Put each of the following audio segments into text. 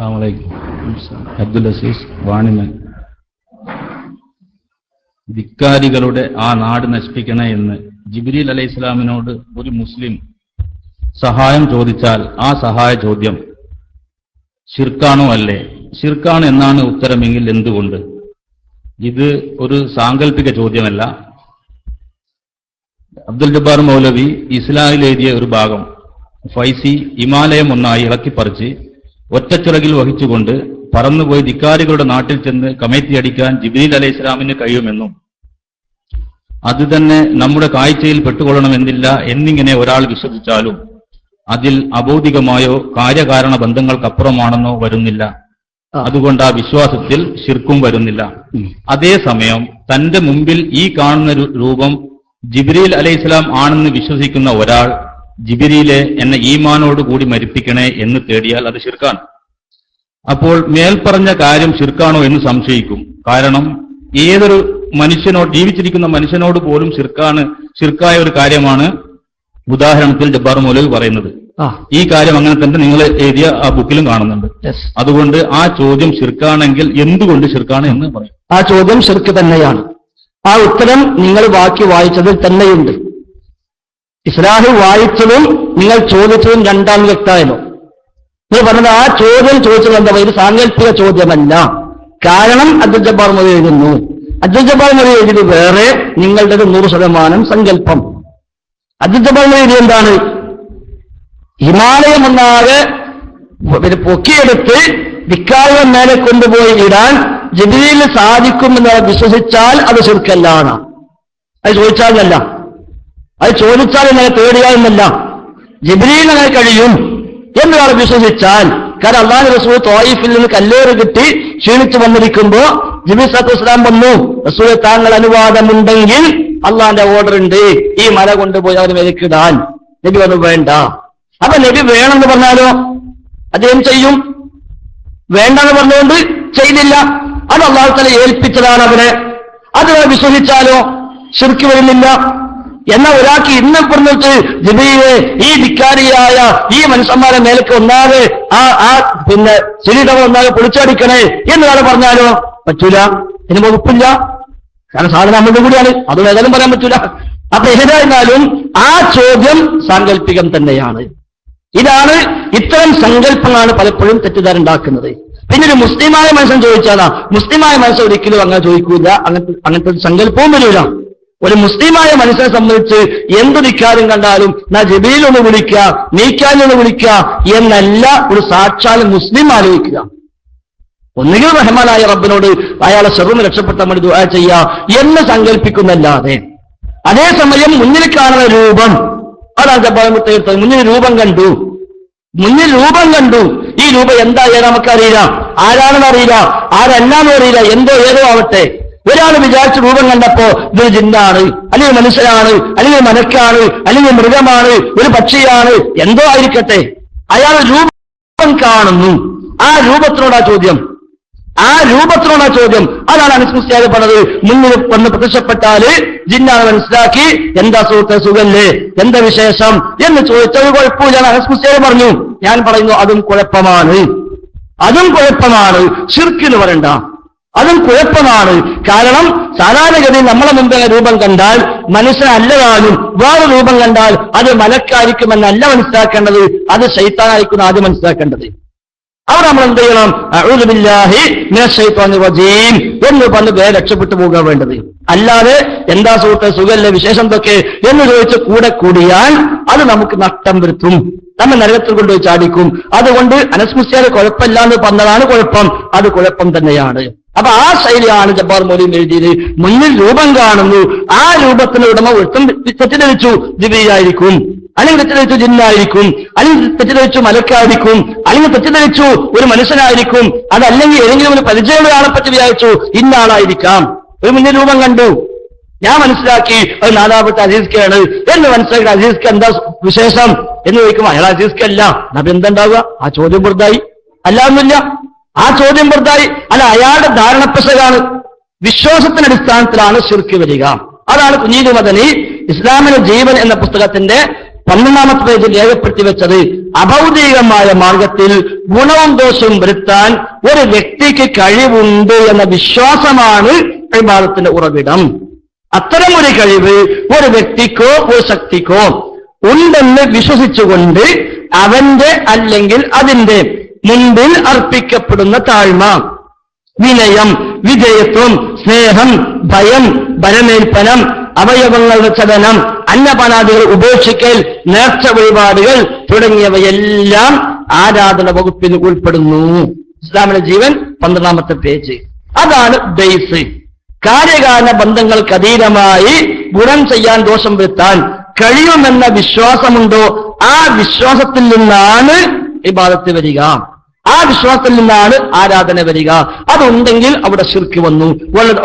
അബ്ദുൽ അസീസ് വാണിമൻ ധിക്കാരികളുടെ ആ നാട് നശിപ്പിക്കണേ എന്ന് ജിബ്രീൽ അലൈഹി ഇസ്ലാമിനോട് ഒരു മുസ്ലിം സഹായം ചോദിച്ചാൽ ആ സഹായ ചോദ്യം ഷിർക്കാണോ അല്ലേ? ഷിർക്കാണ് എന്നാണ് ഉത്തരമെങ്കിൽ എന്തുകൊണ്ട്? ഇത് ഒരു സാങ്കല്പിക ചോദ്യമല്ല. അബ്ദുൽ ജബ്ബാർ മൗലവി ഇസ്ലാമിൽ എഴുതിയ ഒരു ഭാഗം. ഫൈസി ഹിമാലയം ഒന്നായി ഇളക്കിപ്പറിച്ച് ഒറ്റച്ചിറകിൽ വഹിച്ചുകൊണ്ട് പറന്നുപോയി ധിക്കാരികളുടെ നാട്ടിൽ ചെന്ന് കമേറ്റി അടിക്കാൻ ജിബ്രീൽ അലൈഹി ഇസ്ലാമിന് കഴിയുമെന്നും അത് തന്നെ നമ്മുടെ കാഴ്ചയിൽ പെട്ടുകൊള്ളണമെന്നില്ല എന്നിങ്ങനെ ഒരാൾ വിശ്വസിച്ചാലും അതിൽ അബോധികമായോ കാര്യകാരണ ബന്ധങ്ങൾക്കപ്പുറമാണെന്നോ വരുന്നില്ല. അതുകൊണ്ട് ആ വിശ്വാസത്തിൽ ശിർക്കും വരുന്നില്ല. അതേസമയം തന്റെ മുമ്പിൽ ഈ കാണുന്ന രൂപം ജിബ്രീൽ അലൈഹിസ്ലാം ആണെന്ന് വിശ്വസിക്കുന്ന ഒരാൾ ജിബിരിയിലെ എന്നെ ഈമാനോട് കൂടി മരിപ്പിക്കണേ എന്ന് തേടിയാൽ അത് ശിർക്കാണ്. അപ്പോൾ മേൽപ്പറഞ്ഞ കാര്യം ശിർക്കാണോ എന്ന് സംശയിക്കും. കാരണം ഏതൊരു മനുഷ്യനോ ജീവിച്ചിരിക്കുന്ന മനുഷ്യനോട് പോലും ശിർക്കാണ് ശിർക്കായ ഒരു കാര്യമാണ് ഉദാഹരണത്തിൽ ജബ്ബാർ മൗലവി പറയുന്നത്. ഈ കാര്യം അങ്ങനെ തന്നെ നിങ്ങൾ എഴുതിയ ആ ബുക്കിലും കാണുന്നുണ്ട്. അതുകൊണ്ട് ആ ചോദ്യം ശിർക്കാണെങ്കിൽ എന്തുകൊണ്ട് ശിർക്കാണ് എന്ന് പറയും. ആ ചോദ്യം ശിർക്ക് തന്നെയാണ്. ആ ഉത്തരം നിങ്ങൾ ബാക്കി വായിച്ചതിൽ തന്നെയുണ്ട്. ഇസ്ലാഹി വായിച്ചതും നിങ്ങൾ ചോദിച്ചതും രണ്ടാം വ്യക്തമായിരുന്നു നിങ്ങൾ പറഞ്ഞത് ആ ചോദ്യം ചോദിച്ചത് എന്താ? പറയുക സാങ്കല്പിക ചോദ്യമല്ല. കാരണം അബ്ദുൽ ജബ്ബാർ മതി എഴുതുന്നു. അബ്ദുൽ ജബ്ബാർ മതി എഴുതിയത് വേറെ നിങ്ങളുടേത് നൂറ് ശതമാനം സങ്കല്പം. അബ്ദുൽ ജബ്ബാർ മതി എഴുതി എന്താണ്? ഹിമാലയം ഒന്നാകെ പൊക്കിയെടുത്ത് വിക്കാരം മേലെ കൊണ്ടുപോയി ഇടാൻ ജബിലിൽ സാധിക്കുമെന്ന് വിശ്വസിച്ചാൽ അത് ശുർക്കല്ലാണ് അത് ചോദിച്ചാലല്ല അത് ചോദിച്ചാൽ ഇങ്ങനെ തേടുക എന്നല്ല. ജിബ്രീൽ അങ്ങനെ കഴിയും. എന്നൊരാൾ വിശ്വസിച്ചാൽ കാരണം അള്ളാഹു റസൂൽ തോയിഫിൽ നിന്ന് കല്ലേറ് കിട്ടി ക്ഷീണിച്ചു വന്നിരിക്കുമ്പോ ജിബി സത്തു ഇസ്ലാം വന്നു. റസൂൽ താങ്കൾ അനുവാദമുണ്ടെങ്കിൽ അള്ളാന്റെ ഓർഡർ ഉണ്ട്. ഈ മല കൊണ്ടുപോയി അവർ മെരുക്കിടാൻ നബി അത് വേണ്ട. അപ്പൊ നബി വേണമെന്ന് പറഞ്ഞാലോ? അദ്ദേഹം ചെയ്യും. വേണ്ടെന്ന് പറഞ്ഞുകൊണ്ട് ചെയ്തില്ല. അത് അള്ളാഹു തല ഏൽപ്പിച്ചതാണ് അവനെ. അത് വിശ്വസിച്ചാലോ? ശിർക്ക് വരുന്നില്ല. എന്നാൽ ഒരാൾക്ക് ഇന്ന് പറഞ്ഞിട്ട് ജിബിയെ ഈ ധിക്കാരിയായ ഈ മനുഷ്യന്മാരെ മേലേക്ക് ഒന്നാകെ ആ ആ പിന്നെ ശരീരം ഒന്നാകെ പൊളിച്ചടിക്കണേ എന്നൊരാൾ പറഞ്ഞാലോ? പറ്റൂല. ഇതിന് വകുപ്പില്ല. കാരണം സാധനം നമ്മളുടെ കൂടിയാണ്. അത് ഏതായാലും പറയാൻ പറ്റൂല. അപ്പൊ ഏതായിരുന്നാലും ആ ചോദ്യം സാങ്കല്പികം തന്നെയാണ്. ഇതാണ് ഇത്തരം സങ്കല്പങ്ങളാണ് പലപ്പോഴും തെറ്റിദ്ധാരുണ്ടാക്കുന്നത് പിന്നെ ഒരു മുസ്ലിമായ മനുഷ്യൻ ചോദിച്ചാലാ മുസ്ലിമായ മനസ്സ് ഒരിക്കലും അങ്ങനെ ചോദിക്കൂല. അങ്ങനത്തെ അങ്ങനത്തെ ഒരു സങ്കല്പവും വരില്ല ഒരു മുസ്ലിമായ മനുഷ്യനെ സംബന്ധിച്ച് എന്ത് ധിക്കാരം കണ്ടാലും നാ ജബീൽ ഒന്ന് വിളിക്കുക നീക്കാനൊന്ന് വിളിക്കുക എന്നല്ല ഒരു സാക്ഷാൽ മുസ്ലിം ആലോചിക്കുക. ഒന്നുകിൽ റഹ്മാനായ റബ്ബിനോട് അയാളെ ചെറുന്ന് രക്ഷപ്പെട്ട മണി ദുആ ചെയ്യുക എന്ന് സങ്കല്പിക്കുന്നല്ലാതെ. അതേസമയം മുന്നിൽ കാണുന്ന രൂപം അതാണ് ജബ്ബാമുത്തേർത്തത് മുന്നിൽ രൂപം കണ്ടു. മുന്നിൽ രൂപം കണ്ടു. ഈ രൂപം എന്താ ഏതാ നമുക്കറിയില്ല. ആരാണെന്ന് അറിയില്ല. ആരല്ലാന്ന് അറിയില്ല. എന്തോ ഏതോ ആവട്ടെ. ഒരാൾ വിചാരിച്ച രൂപം കണ്ടപ്പോ ഇതൊരു ജിന്നാണ് അല്ലെങ്കിൽ മനുഷ്യനാണ് അല്ലെങ്കിൽ മനക്കാണ് അല്ലെങ്കിൽ മൃഗമാണ് ഒരു പക്ഷിയാണ് എന്തോ ആയിരിക്കട്ടെ. അയാൾ രൂപം കാണുന്നു. ആ രൂപത്തിനോടാ ചോദ്യം. ആ രൂപത്തിനോടാ ചോദ്യം. അതാണ് അനുസ്മൃതിയായി പറഞ്ഞത് മുന്നിൽ വന്ന് പ്രത്യക്ഷപ്പെട്ടാൽ ജിന്നാണ് മനസ്സിലാക്കി എന്താ സുഹൃത്തെ സുഖല്ലേ? എന്താ വിശേഷം? എന്ന് ചോദിച്ചത് കുഴപ്പമില്ല അനുസ്മൃതിയായി പറഞ്ഞു. ഞാൻ പറയുന്നു അതും കുഴപ്പമാണ്. അതും കുഴപ്പമാണ്. ശിർക്കിന് പറയണ്ട. അതും കുഴപ്പമാണ്. കാരണം സാധാരണഗതിയിൽ നമ്മളെ മുമ്പേ രൂപം കണ്ടാൽ മനുഷ്യനല്ലതാനും വേറെ രൂപം കണ്ടാൽ അത് മലക്കായിരിക്കുമെന്നല്ല മനസ്സിലാക്കേണ്ടത് അത് ശൈത്താനായിരിക്കും ആദ്യം മനസ്സിലാക്കേണ്ടത്. അവർ നമ്മൾ എന്ത് ചെയ്യണം? എന്ന് പറഞ്ഞ് വേറെ രക്ഷപ്പെട്ടു പോകുക വേണ്ടത്. അല്ലാതെ എന്താ സുഹൃത്തെ സുഖല്ലേ വിശേഷം എന്തൊക്കെ എന്ന് ചോദിച്ച് കൂടെ കൂടിയാൽ അത് നമുക്ക് നഷ്ടം വരുത്തും. നമ്മൾ നരകത്തിൽ കൊണ്ടുപോയി ചാടിക്കും. അതുകൊണ്ട് അനസ്മുസ്യാതെ കുഴപ്പമില്ല എന്ന് പറഞ്ഞതാണ് കുഴപ്പം. അത് കുഴപ്പം തന്നെയാണ്. അപ്പൊ ആ ശൈലിയാണ് ജബ്ബാർ മോലിയും എഴുതിയത്. മുന്നിൽ രൂപം കാണുന്നു. ആ രൂപത്തിന് ഉടമ ഒട്ടും തെറ്റിദ്ധരിച്ചു ദിവ്യായിരിക്കും അല്ലെങ്കിൽ തെറ്റിദ്ധരിച്ചു ജിന്നായിരിക്കും. അല്ലെങ്കിൽ തെറ്റിദ്ധരിച്ചു മലക്കായിരിക്കും. അല്ലെങ്കിൽ തെറ്റിദ്ധരിച്ചു ഒരു മനുഷ്യനായിരിക്കും. അതല്ലെങ്കിൽ ഏതെങ്കിലും ഒരു പരിചയമുള്ള ആളെ പറ്റി വിചാരിച്ചു ഇന്നാളായിരിക്കാം ഒരു മുന്നിൽ രൂപം കണ്ടു. ഞാൻ മനസ്സിലാക്കി അത് നാലാമത്തെ അസീസ്ക്കാണ് എന്ന് മനസ്സിലാക്കി അസീസ്ക്ക് എന്താ വിശേഷം? എന്ന് ചോദിക്കുമ്പോൾ അയാൾ അസീസ്ക്കല്ല നബി എന്തുണ്ടാവുക ആ ചോദ്യം വെറുതായി. അല്ലാന്നില്ല ആ ചോദ്യം പുറത്തായി അല്ല അയാളുടെ ധാരണപ്പശകാണ്. വിശ്വാസത്തിന്റെ അടിസ്ഥാനത്തിലാണ് ശിർക്ക് വരിക. അതാണ് കുഞ്ഞീത് മദനി ഇസ്ലാമിന് ജീവൻ എന്ന പുസ്തകത്തിന്റെ പന്ത്രണ്ടാമത്തെ പേജിൽ രേഖപ്പെടുത്തി വെച്ചത്. അഭൗതികമായ മാർഗത്തിൽ ഗുണവും ദോഷവും വരുത്താൻ ഒരു വ്യക്തിക്ക് കഴിവുണ്ട് എന്ന വിശ്വാസമാണ് വിവാദത്തിന്റെ ഉറവിടം. അത്തരം ഒരു കഴിവ് ഒരു വ്യക്തിക്കോ ഒരു ശക്തിക്കോ ഉണ്ടെന്ന് വിശ്വസിച്ചുകൊണ്ട് അവന്റെ അല്ലെങ്കിൽ അതിന്റെ മുൻപിൽ അർപ്പിക്കപ്പെടുന്ന താഴ്മ. വിനയം വിജയത്വം സ്നേഹം ഭയം ഭരമേൽപ്പനം അവയവങ്ങളുടെ ചലനം അന്നപാനാദികൾ ഉപേക്ഷിക്കൽ നേർച്ച വഴിപാടുകൾ തുടങ്ങിയവയെല്ലാം ആരാധന വകുപ്പിൽ ഉൾപ്പെടുന്നു. ഇസ്ലാമിന്റെ ജീവൻ പന്ത്രണ്ടാമത്തെ പേജ്. അതാണ് ബേസ് കാര്യകാരണ ബന്ധങ്ങൾക്ക് അതീതമായി ഗുണം ചെയ്യാൻ ദോഷം വരുത്താൻ കഴിയുമെന്ന വിശ്വാസമുണ്ടോ? ആ വിശ്വാസത്തിൽ നിന്നാണ് ഇബാദത്ത് വരിക. ആ വിശ്വാസത്തിൽ നിന്നാണ് ആരാധന വരിക. അതുണ്ടെങ്കിൽ അവിടെ ശിർക്ക് വന്നു.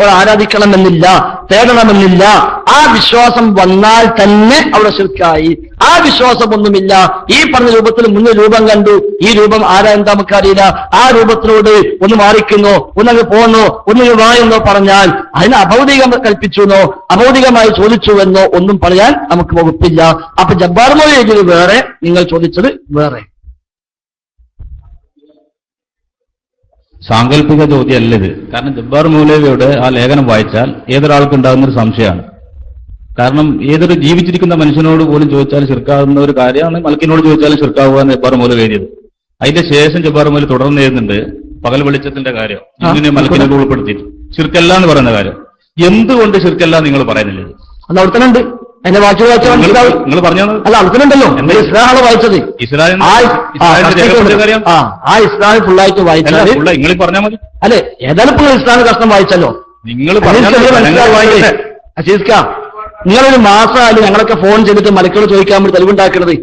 ആരാധിക്കണമെന്നില്ല തേടണമെന്നില്ല. ആ വിശ്വാസം വന്നാൽ തന്നെ അവിടെ ശിർക്കായി. ആ വിശ്വാസം ഒന്നുമില്ല ഈ പറഞ്ഞ രൂപത്തിൽ മുന്നേ രൂപം കണ്ടു. ഈ രൂപം ആരാ എന്താ നമുക്കറിയില്ല. ആ രൂപത്തിനോട് ഒന്ന് മാറിക്കുന്നോ ഒന്നങ്ങ് പോന്നോ ഒന്നങ്ങ് വായെന്നോ പറഞ്ഞാൽ അതിന് അഭൗതികം കൽപ്പിച്ചുവെന്നോ അഭൗതികമായി ചോദിച്ചുവെന്നോ ഒന്നും പറയാൻ നമുക്ക് വകുപ്പില്ല. അപ്പൊ ജബ്ബാർ മൊഴി വേറെ നിങ്ങൾ ചോദിച്ചത് വേറെ. സാങ്കല്പിക ചോദ്യമല്ല ഇത്. കാരണം ജബ്ബാർ മൗലവിയുടെ ആ ലേഖനം വായിച്ചാൽ ഏതൊരാൾക്കും ഉണ്ടാകുന്ന ഒരു സംശയമാണ്. കാരണം ഏതൊരു ജീവിച്ചിരിക്കുന്ന മനുഷ്യനോട് പോലും ചോദിച്ചാൽ ചെറുക്കാവുന്ന ഒരു കാര്യമാണ് മലക്കിനോട് ചോദിച്ചാലും ചെറുക്കാവുക എന്ന് ജബ്ബാർ മൗലവി എഴുതിയത്. അതിന്റെ ശേഷം ജബ്ബാർ മൗലവി തുടർന്ന് എഴുതുന്നുണ്ട് പകൽ വെളിച്ചത്തിന്റെ കാര്യം. ഇങ്ങനെ മലക്കിനോട് ഉൾപ്പെടുത്തിയിട്ട്. ചെറുക്കല്ല എന്ന് പറയുന്ന കാര്യം. എന്തുകൊണ്ട് ചെറുക്കല്ല നിങ്ങൾ പറയുന്നില്ല? അത് അവിടെ തന്നെ ഉണ്ട്. എന്നെ വായിച്ചു വായിച്ച നിങ്ങൾ മനസ്സിലാവും? നിങ്ങൾ പറഞ്ഞു അല്ല അവിടെ എന്റെ ഇസ്ലാഹാണ് വായിച്ചത്. ആ ഇസ്ലാഹ് ഫുള്ളായിട്ട് നിങ്ങൾ പറഞ്ഞാൽ മതി. അല്ലെ ഏതായാലും ഇപ്പോൾ ഇസ്ലാം കഷ്ണം വായിച്ചല്ലോ നിങ്ങൾ. വായിക്കട്ടെ. നിങ്ങളൊരു മാസമായാലും ഞങ്ങളൊക്കെ ഫോൺ ചെയ്തിട്ട് മലക്കൾ ചോദിക്കാൻ വേണ്ടി തെളിവുണ്ടാക്കുന്നത്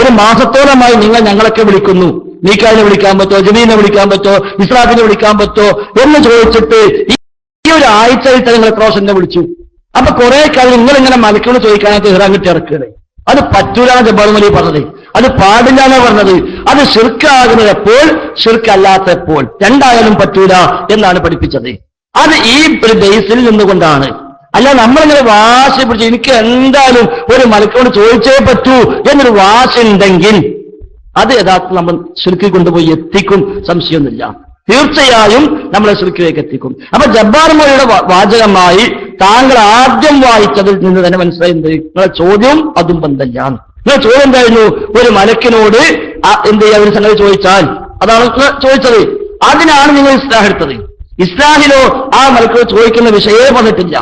ഒരു മാസത്തോളമായി നിങ്ങൾ ഞങ്ങളൊക്കെ വിളിക്കുന്നു. നീക്കാലിനെ വിളിക്കാൻ പറ്റോ ജമീനെ വിളിക്കാൻ പറ്റോ ഇസ്രാഫിനെ വിളിക്കാൻ പറ്റോ എന്ന് ചോദിച്ചിട്ട് ഈ ഈ ഒരു ആഴ്ചയിൽ തന്നെ നിങ്ങൾ എത്ര പ്രാവശ്യം വിളിച്ചു. അപ്പൊ കുറെ കാലം നിങ്ങൾ ഇങ്ങനെ മലക്കോട് ചോദിക്കാനായിട്ട് ഇറാൻ കിട്ടി ഇറക്കുകയാണ്. അത് പറ്റൂലാണ് ജബ്ബാറുമലി പറഞ്ഞത്. അത് പാടില്ല എന്നാ പറഞ്ഞത്. അത് ഷിർക്കാകുന്നത് എപ്പോൾ? ഷിർക്കല്ലാത്ത എപ്പോൾ രണ്ടായാലും പറ്റൂല എന്നാണ് പഠിപ്പിച്ചത്. അത് ഈ ഒരു ബേസിൽ നിന്നുകൊണ്ടാണ്. അല്ല നമ്മളിങ്ങനെ വാശി പിടിച്ച് എനിക്ക് എന്തായാലും ഒരു മലക്കോട് ചോദിച്ചേ പറ്റൂ എന്നൊരു വാശി ഉണ്ടെങ്കിൽ അത് യഥാർത്ഥം നമ്മൾ ശുരുക്കി കൊണ്ടുപോയി എത്തിക്കും സംശയമൊന്നുമില്ല. തീർച്ചയായും നമ്മളെ ശ്രുക്കിലേക്ക് എത്തിക്കും. അപ്പൊ ജബ്ബാർ മോയുടെ വാചകമായി താങ്കൾ ആദ്യം വായിച്ചതിൽ നിന്ന് തന്നെ മനസ്സിലായത് നിങ്ങളെ ചോദ്യവും അതും ബന്ധമില്ല നിങ്ങളെ ചോദ്യം കഴിഞ്ഞു? ഒരു മലക്കിനോട് എന്ത് ചെയ്യാ? ഒരു സംഗതി ചോദിച്ചാൽ. അതാണ് ചോദിച്ചത്. അതിനാണ് നിങ്ങൾ ഇസ്ലാഹ് എടുത്തത്. ഇസ്ലാഹിലോ ആ മലക്കോട് ചോദിക്കുന്ന വിഷയേ പറഞ്ഞിട്ടില്ല